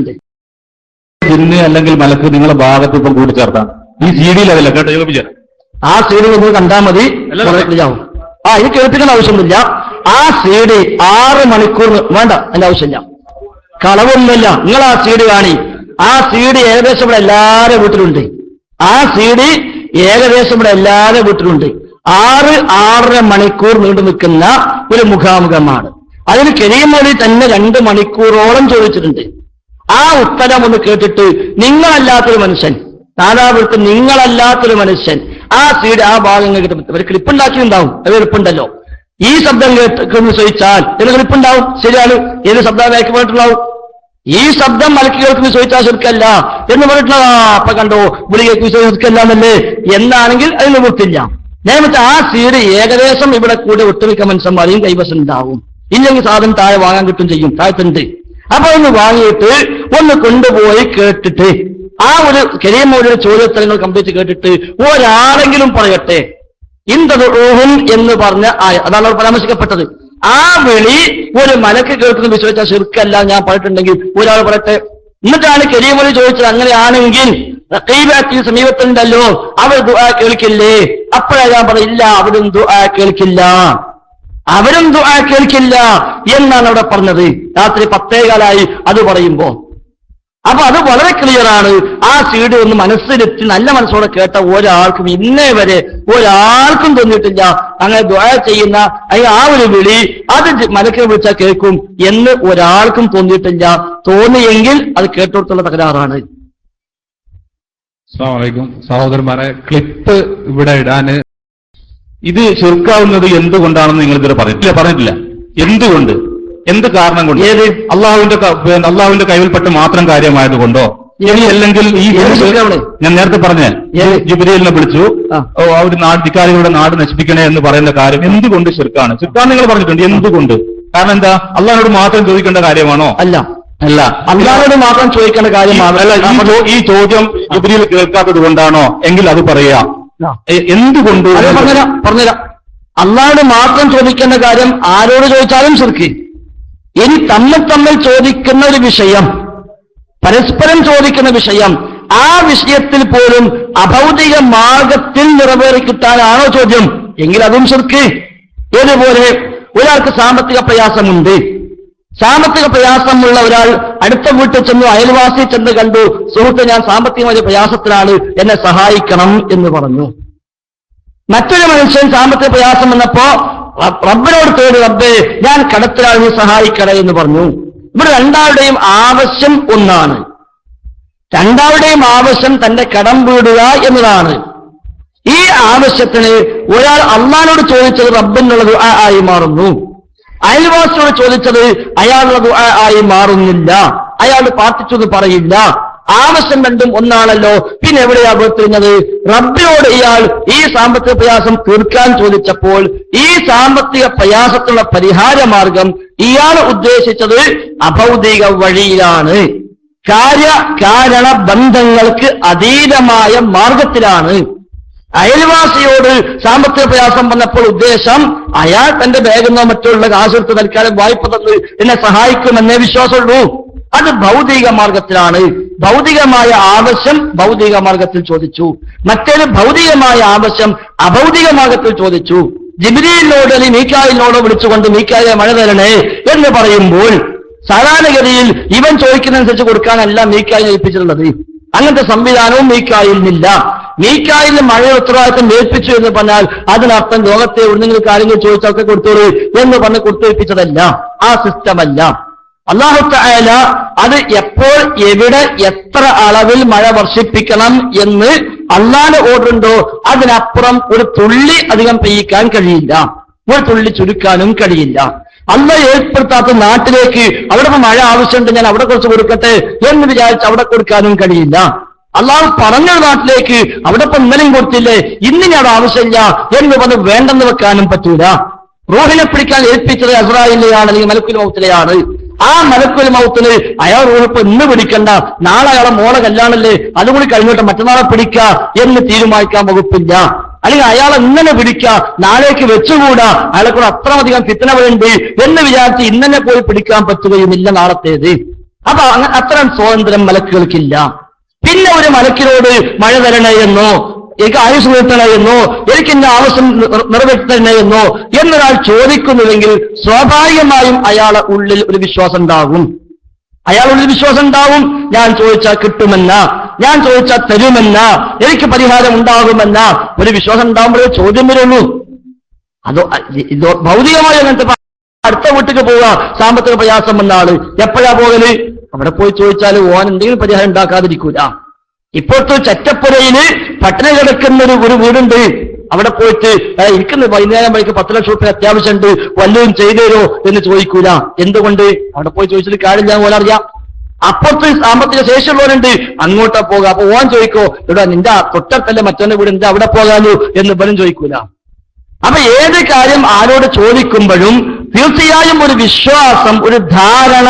ജിന്ന് അല്ലെങ്കിൽ മലക്ക് നിങ്ങളുടെ ഭാഗത്ത് ഇപ്പം കൂട്ടിച്ചേർത്താണ് ഈ സി ഡിയിൽ അതല്ല കേട്ടോ ആ സി ഡി ഒന്ന് കണ്ടാൽ മതി. ആ ഇത് കേൾപ്പിക്കേണ്ട ആവശ്യമൊന്നുമില്ല. ആ സി ഡി ആറ് മണിക്കൂർ വേണ്ട അതിന്റെ ആവശ്യമില്ല. കളവൊന്നുമില്ല. നിങ്ങൾ ആ സി ഡി കാണി. ആ സി ഡി ഏകദേശം ഇവിടെ എല്ലാവരുടെ വീട്ടിലുണ്ട്. ആ സി ഡി ഏകദേശം ഇവിടെ എല്ലാവരുടെ വീട്ടിലുണ്ട്. ആറ് ആറര മണിക്കൂർ നീണ്ടു നിൽക്കുന്ന ഒരു മുഖാമുഖമാണ്. അതിന് കെരിയമൊഴി തന്നെ രണ്ട് മണിക്കൂറോളം ചോദിച്ചിട്ടുണ്ട്. ആ ഉത്തരം ഒന്ന് കേട്ടിട്ട് നിങ്ങളല്ലാത്തൊരു മനുഷ്യൻ താതാപുരത്ത് നിങ്ങളല്ലാത്തൊരു മനുഷ്യൻ ആ സീഡ് ആ ഭാഗം കേട്ട് ഒരു ക്ലിപ്പുണ്ടാക്കിയിട്ടുണ്ടാവും. അത് എളുപ്പമുണ്ടല്ലോ. ഈ ശബ്ദം കേട്ട് ചോദിച്ചാൽ ഇതിന് ക്ലിപ്പുണ്ടാവും. ശരിയാണ്. ഏത് ശബ്ദം വേക്കപ്പെട്ടുണ്ടാവും ഈ ശബ്ദം മലക്കുകൾക്ക് വിശ്വസിച്ചാൽ ശുൽക്കല്ല എന്ന് പറഞ്ഞിട്ടുള്ള ആ, അപ്പൊ കണ്ടോ? ഗുളികൾക്ക് വിശ്വസിക്കല്ല എന്നല്ലേ എന്നാണെങ്കിൽ അതിന് നിവൃത്തില്ല നേരത്തെ ആ സീഡ് ഏകദേശം ഇവിടെ കൂടെ ഒട്ടുമിക്ക മനുഷ്യന്മാരെയും കൈവശം ഉണ്ടാവും ഇല്ലെങ്കിൽ സാധനം താഴെ വാങ്ങാൻ കിട്ടും ചെയ്യും. താഴത്തുണ്ട്. അപ്പൊ ഒന്ന് വാങ്ങിയിട്ട് ഒന്ന് കൊണ്ടുപോയി കേട്ടിട്ട് ആ ഒരു കരിയമോടിയുടെ ചോദ്യോത്തരങ്ങൾ കംപ്ലീറ്റ് കേട്ടിട്ട് ഒരാളെങ്കിലും പറയട്ടെ. ഇന്ദുഹും എന്ന് പറഞ്ഞ ആയ അതാണ് പരാമർശിക്കപ്പെട്ടത്. ആ വിളി ഒരു മലക്ക് കേൾക്കുന്ന വിശ്വസിച്ച ശിർക്കല്ല ഞാൻ പറഞ്ഞിട്ടുണ്ടെങ്കിൽ ഒരാൾ പറയട്ടെ. എന്നിട്ടാണ് കരിയമൊഴി ചോദിച്ചത് അങ്ങനെയാണെങ്കിൽ സമീപത്തുണ്ടല്ലോ അവർ ദുആ കേൾക്കില്ലേ? അപ്പോഴാ ഞാൻ പറയില്ല അവരും ദുആ കേൾക്കില്ല. അവരും ദുആ കേൾക്കില്ല എന്നാണ് അവിടെ പറഞ്ഞത്. രാത്രി പത്തേകാലായി അത് പറയുമ്പോ അപ്പൊ അത് വളരെ ക്ലിയറാണ് ആ സീഡ് ഒന്ന് മനസ്സിലെത്തി നല്ല മനസ്സോടെ കേട്ട ഒരാൾക്കും ഇന്നേ വരെ ഒരാൾക്കും തോന്നിയിട്ടില്ല. അങ്ങനെ ദ്വാ ചെയ്യുന്ന അല്ലെങ്കിൽ ആ ഒരു വിളി അത് മനക്കിനെ വിളിച്ചാൽ കേൾക്കും എന്ന് ഒരാൾക്കും തോന്നിയിട്ടില്ല. തോന്നിയെങ്കിൽ അത് കേട്ടോടത്തുള്ള തകരാറാണ്. സഹോദരന്മാരെ ക്ലിപ്പ് ഇവിടെ ഇടാന് ഇത് ചെറുക്കാവുന്നത് എന്തുകൊണ്ടാണെന്ന് നിങ്ങൾ ഇതുവരെ പറഞ്ഞിട്ടില്ല. പറഞ്ഞിട്ടില്ല. എന്തുകൊണ്ട്? എന്ത് കാരണം കൊണ്ട്? ഏത്? അള്ളാഹുവിന്റെ അള്ളാഹുവിന്റെ കൈവിൽപ്പെട്ട് മാത്രം കാര്യമായതുകൊണ്ടോ? ഇനി അല്ലെങ്കിൽ ഈ? ഞാൻ നേരത്തെ പറഞ്ഞ? ജിബിരിയലിനെ വിളിച്ചു. ആ. ഒരു നാട് ധിക്കാരികളുടെ നാട് നശിപ്പിക്കണേ എന്ന് പറയുന്ന കാര്യം എന്തുകൊണ്ട് ചെറുക്കാണ് ചെറുക്കാൻ നിങ്ങൾ പറഞ്ഞിട്ടുണ്ട് എന്തുകൊണ്ട്? കാരണം എന്താ? അള്ളാഹിനോട് മാത്രം ചോദിക്കേണ്ട കാര്യമാണോ? അല്ല. അല്ല. അള്ളാഹിനോട് മാത്രം ചോദിക്കേണ്ട കാര്യമാണ്. അല്ല ഈ ചോദ്യം ജിബിരിയിൽ കേൾക്കാത്തത് കൊണ്ടാണോ? എങ്കിൽ അത് പറയാം. എന്തുകൊണ്ട്? പറഞ്ഞുതരാം പറഞ്ഞുതരാം. അള്ളാഹിനോട് മാത്രം ചോദിക്കേണ്ട കാര്യം ആരോട് ചോദിച്ചാലും ശിർക്ക്. ഇനി തമ്മിൽ തമ്മിൽ ചോദിക്കുന്ന ഒരു വിഷയം പരസ്പരം ചോദിക്കുന്ന വിഷയം ആ വിഷയത്തിൽ പോലും അഭൗതിക മാർഗത്തിൽ നിറവേറി കിട്ടാനാണോ ചോദ്യം? എങ്കിൽ അതും ശരിക്ക് ഏതുപോലെ? ഒരാൾക്ക് സാമ്പത്തിക പ്രയാസമുണ്ട്. സാമ്പത്തിക പ്രയാസമുള്ള ഒരാൾ അടുത്ത വീട്ടിൽ ചെന്നു അയൽവാസി ചെന്ന് കണ്ടു സുഹൃത്ത് ഞാൻ സാമ്പത്തികമായ പ്രയാസത്തിലാണ് എന്നെ സഹായിക്കണം എന്ന് പറഞ്ഞു. മറ്റൊരു മനുഷ്യൻ സാമ്പത്തിക പ്രയാസം വന്നപ്പോ റബ്ബിനോട് തേടി റബ്ബേ ഞാൻ കടത്തിലാണ് നീ സഹായിക്കണേ എന്ന് പറഞ്ഞു. ഇവിടെ രണ്ടാളുടെയും ആവശ്യം ഒന്നാണ്. രണ്ടാളുടെയും ആവശ്യം തന്റെ കടം വീടുക എന്നതാണ്. ഈ ആവശ്യത്തിന് ഒരാൾ അള്ളഹാനോട് ചോദിച്ചത് റബ്ബിനുള്ളത് ആയി മാറുന്നു. അയൽവാസിയോട് ചോദിച്ചത് അയാളുള്ളത് ആയി മാറുന്നില്ല. അയാൾ പ്രാർത്ഥിച്ചത് പറയില്ല. ആവശ്യം രണ്ടും ഒന്നാണല്ലോ. പിന്നെ എവിടെയാ വേർതിരിഞ്ഞത് റബ്ബിനോട് ഇയാൾ ഈ സാമ്പത്തിക പ്രയാസം തീർക്കാൻ ചോദിച്ചപ്പോൾ ഈ സാമ്പത്തിക പ്രയാസത്തിനുള്ള പരിഹാര മാർഗം ഇയാൾ ഉദ്ദേശിച്ചത് അഭൗതിക വഴിയിലാണ്. കാര്യ കാരണ ബന്ധങ്ങൾക്ക് അതീതമായ മാർഗത്തിലാണ്. അയൽവാസിയോട് സാമ്പത്തിക പ്രയാസം വന്നപ്പോൾ ഉദ്ദേശം അയാൾ തന്റെ ബാഗെന്നോ മറ്റുള്ള കാശെടുത്ത് തൽക്കാലം വായ്പ തന്ന് എന്നെ സഹായിക്കുമെന്നേ വിശ്വാസമുള്ളൂ. അത് ഭൗതിക മാർഗത്തിലാണ്. ഭൗതികമായ ആവശ്യം ഭൗതിക മാർഗത്തിൽ ചോദിച്ചു. മറ്റൊരു ഭൗതികമായ ആവശ്യം അഭൗതിക മാർഗത്തിൽ ചോദിച്ചു. ജിബിരിയിലോട് അല്ലെങ്കിൽ മീക്കായിലിനോടോ വിളിച്ചുകൊണ്ട് മീക്കായെ മഴ തരണേ എന്ന് പറയുമ്പോൾ സാധാരണഗതിയിൽ ഇവൻ ചോദിക്കുന്നതനുസരിച്ച് കൊടുക്കാനല്ല മീക്കായി ഏൽപ്പിച്ചിട്ടുള്ളത്. അങ്ങനത്തെ സംവിധാനവും മീക്കായിലിനില്ല മീക്കായിലിന് മഴ ഉത്തരവാദിത്തം ഏൽപ്പിച്ചു എന്ന് പറഞ്ഞാൽ അതിനർത്ഥം ലോകത്തെ എവിടെന്നെങ്കിലും കാര്യങ്ങൾ ചോദിച്ചൊക്കെ കൊടുത്തോളൂ എന്ന് പറഞ്ഞ് കൊടുത്തേൽപ്പിച്ചതല്ല. ആ സിസ്റ്റമല്ല അള്ളാഹുത്തായാല അത് എപ്പോൾ എവിടെ എത്ര അളവിൽ മഴ വർഷിപ്പിക്കണം എന്ന് അള്ളാന്റെ ഓർഡർ ഉണ്ടോ അതിനപ്പുറം ഒരു തുള്ളി അധികം പെയ്യിക്കാൻ കഴിയില്ല. ഒരു തുള്ളി ചുരുക്കാനും കഴിയില്ല. അല്ല ഏർപ്പെടുത്താത്ത നാട്ടിലേക്ക് അവിടെ മഴ ആവശ്യമുണ്ട് ഞാൻ അവിടെ കുറച്ച് കൊടുക്കട്ടെ എന്ന് വിചാരിച്ച് അവിടെ കൊടുക്കാനും കഴിയില്ല. അള്ളാഹ് പറഞ്ഞ നാട്ടിലേക്ക് അവിടെ ഇപ്പൊ ഇന്നലെയും കൊടുത്തില്ലേ ഇന്ന് ഞാൻ ആവശ്യമില്ല എന്ന് പറഞ്ഞ് വേണ്ടെന്ന് വെക്കാനും പറ്റൂല. റോഹിനെ പിടിക്കാൻ ഏൽപ്പിച്ചത് അസ്രായിലെയാണ് അല്ലെങ്കിൽ മലക്കുൽ മൗത്തിലെയാണ് ആ മലക്കുൽ മൗത്തിന് അയാൾ റൂഹിപ്പ് ഇന്ന് പിടിക്കണ്ട. നാളെ അയാളെ മോളെ കല്യാണല്ലേ? അതുകൂടി കഴിഞ്ഞിട്ട് മറ്റന്നാളെ പിടിക്ക എന്ന് തീരുമാനിക്കാൻ വകുപ്പില്ല. അല്ലെങ്കിൽ അയാൾ ഇങ്ങനെ പിടിക്ക നാളേക്ക് വെച്ചുകൂടാ. അയാളെ കൂടെ അത്രമധികം ഫിത്തന വേണ്ടി എന്ന് വിചാരിച്ച് ഇന്നെ പോയി പിടിക്കാൻ പറ്റുകയുമില്ല നാളത്തേത്. അപ്പൊ അത്തരം സ്വാതന്ത്ര്യം മലക്കുകൾക്കില്ല. പിന്നെ ഒരു മലക്കിനോട് മഴ തരണേ എന്നോ എനിക്ക് ആയുസ് നിർത്തണേ എന്നോ എനിക്ക് എന്റെ ആവശ്യം നിറവേറ്റണേ എന്നോ എന്നൊരാൾ ചോദിക്കുന്നുവെങ്കിൽ സ്വാഭാവികമായും അയാളെ ഉള്ളിൽ ഒരു വിശ്വാസം ഉണ്ടാകും. അയാളുള്ളിൽ വിശ്വാസം ഉണ്ടാവും. ഞാൻ ചോദിച്ചാൽ കിട്ടുമെന്ന. ഞാൻ ചോദിച്ചാൽ തരുമെന്ന. എനിക്ക് പരിഹാരം ഉണ്ടാകുമെന്ന. ഒരു വിശ്വാസം ഉണ്ടാകുമ്പോഴേ ചോദ്യം വരുള്ളൂ. അതോ ഇതോ ഭൗതികമായ അങ്ങനത്തെ അടുത്ത വീട്ടിക്ക് പോവുക. സാമ്പത്തിക പ്രയാസം വന്ന എപ്പോഴാ പോകൽ? അവിടെ പോയി ചോദിച്ചാൽ ഓൻ എന്തെങ്കിലും പരിഹാരം ഉണ്ടാക്കാതിരിക്കൂല. ഇപ്പോഴത്തെ ചറ്റപ്പുരയിൽ പട്ടണ കിടക്കുന്ന ഒരു ഒരു വീടുണ്ട്. അവിടെ പോയിട്ട് "ഏ, എനിക്കിന്ന് വൈകുന്നേരം വഴിക്ക് പത്ത് ലക്ഷം റുപ്യ അത്യാവശ്യമുണ്ട്. വല്ലതും ചെയ്തേരോ എന്ന് ചോദിക്കൂല. എന്തുകൊണ്ട്? അവിടെ പോയി ചോദിച്ചിട്ട് കാര്യമില്ല അറിയാം അപ്പുറത്ത് സാമ്പത്തിക ശേഷിയുള്ളവരുണ്ട്. അങ്ങോട്ടാ പോകാം. അപ്പൊ ഓൻ ചോദിക്കോ ഇവിടെ നിന്റെ തൊട്ടത്തല്ലേ മറ്റൊന്നെ വീട്? എന്താ അവിടെ പോകാലോ? എന്ന് ഇവനും ചോദിക്കൂല. അപ്പൊ ഏത് കാര്യം ആരോട് ചോദിക്കുമ്പോഴും തീർച്ചയായും ഒരു വിശ്വാസം ഒരു ധാരണ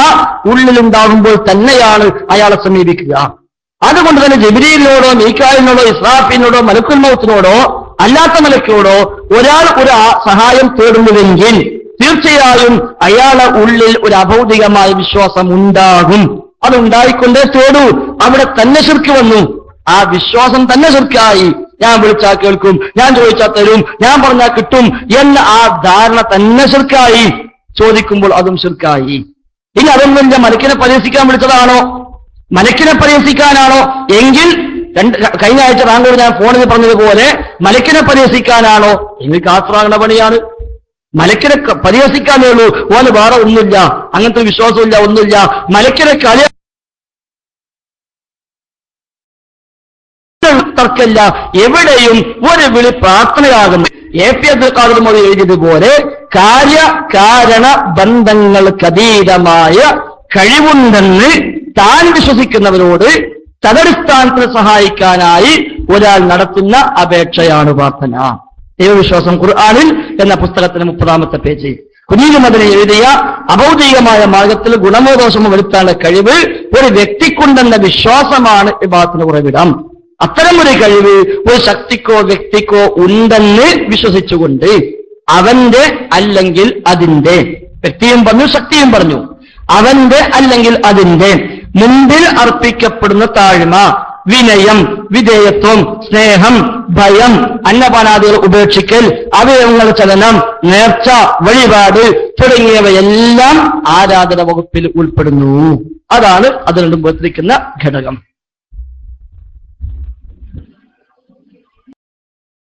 ഉള്ളിലുണ്ടാകുമ്പോൾ തന്നെയാണ് അയാളെ സമീപിക്കുക. അതുകൊണ്ട് തന്നെ ജബിരിയിലിനോടോ മീക്കാലിനോടോ ഇസ്രാഫിനോടോ മലക്കുൽ മൗത്തിനോടോ അല്ലാത്ത മലക്കോടോ ഒരാൾ ഒരു സഹായം തേടുന്നുവെങ്കിൽ തീർച്ചയായും അയാളെ ഉള്ളിൽ ഒരു അഭൗതികമായ വിശ്വാസം ഉണ്ടാകും. അതുണ്ടായിക്കൊണ്ടേ തേടൂ. അവിടെ തന്നെ ശിർക്ക് വന്നു. ആ വിശ്വാസം തന്നെ ശിർക്കായി. ഞാൻ വിളിച്ചാൽ കേൾക്കും ഞാൻ ചോദിച്ചാൽ തരും ഞാൻ പറഞ്ഞാൽ കിട്ടും എന്ന ആ ധാരണ തന്നെ ശിർക്കായി. ചോദിക്കുമ്പോൾ അതും ശിർക്കായി. ഇനി അതൊന്നും എന്റെ മലക്കിനെ പരിഹസിക്കാൻ വിളിച്ചതാണോ? മലക്കിനെ പരിഹസിക്കാനാണോ എങ്കിൽ രണ്ട് കഴിഞ്ഞ ആഴ്ച റാങ്കോട് ഞാൻ ഫോണിൽ പറഞ്ഞതുപോലെ മലക്കിനെ പരിഹസിക്കാനാണോ എങ്കിൽ കാസ്ത്രാങ്ങളുടെ പണിയാണ്. മലക്കിനെ പരിഹസിക്കാനേ ഉള്ളൂ. ഓന് വേറെ ഒന്നുമില്ല. അങ്ങനത്തെ വിശ്വാസമില്ല ഒന്നുമില്ല. മലക്കിനെ കളി തർക്കല്ല എവിടെയും ഒരു വിളി പ്രാർത്ഥനയാകുന്നു. എ പി അബ്ദുൽ ഖാദർ മോദി എഴുതിയതുപോലെ കാര്യ കാരണ ബന്ധങ്ങൾക്കതീതമായ കഴിവുണ്ടെന്ന് താൻ വിശ്വസിക്കുന്നവരോട് തദടിസ്ഥാനത്തിൽ സഹായിക്കാനായി ഒരാൾ നടത്തുന്ന അപേക്ഷയാണ് പ്രാർത്ഥന. ദൈവവിശ്വാസം ഖുർആാനിൽ എന്ന പുസ്തകത്തിന് മുപ്പതാമത്തെ പേജ്. കുഞ്ഞിനുമതിനെ എഴുതിയ അഭൗതികമായ മാർഗത്തിൽ ഗുണമോ ദോഷമോ വരുത്താനുള്ള കഴിവ് ഒരു വ്യക്തിക്കുണ്ടെന്ന വിശ്വാസമാണ് വിഭാഗത്തിന് ഉറവിടം. ഒരു കഴിവ് ഒരു ശക്തിക്കോ വ്യക്തിക്കോ ഉണ്ടെന്ന് വിശ്വസിച്ചുകൊണ്ട് അവന്റെ അല്ലെങ്കിൽ അതിന്റെ വ്യക്തിയും പറഞ്ഞു ശക്തിയും പറഞ്ഞു. അവന്റെ അല്ലെങ്കിൽ അതിന്റെ മുമ്പിൽ അർപ്പിക്കപ്പെടുന്ന താഴ്മ വിനയം വിധേയത്വം സ്നേഹം ഭയം അന്നപാനാദികൾ ഉപേക്ഷിക്കൽ അവയവങ്ങളുടെ ചലനം നേർച്ച വഴിപാട് തുടങ്ങിയവയെല്ലാം ആരാധന വകുപ്പിൽ ഉൾപ്പെടുന്നു. അതാണ് ഉപദ്രിക്കുന്ന ഘടകം.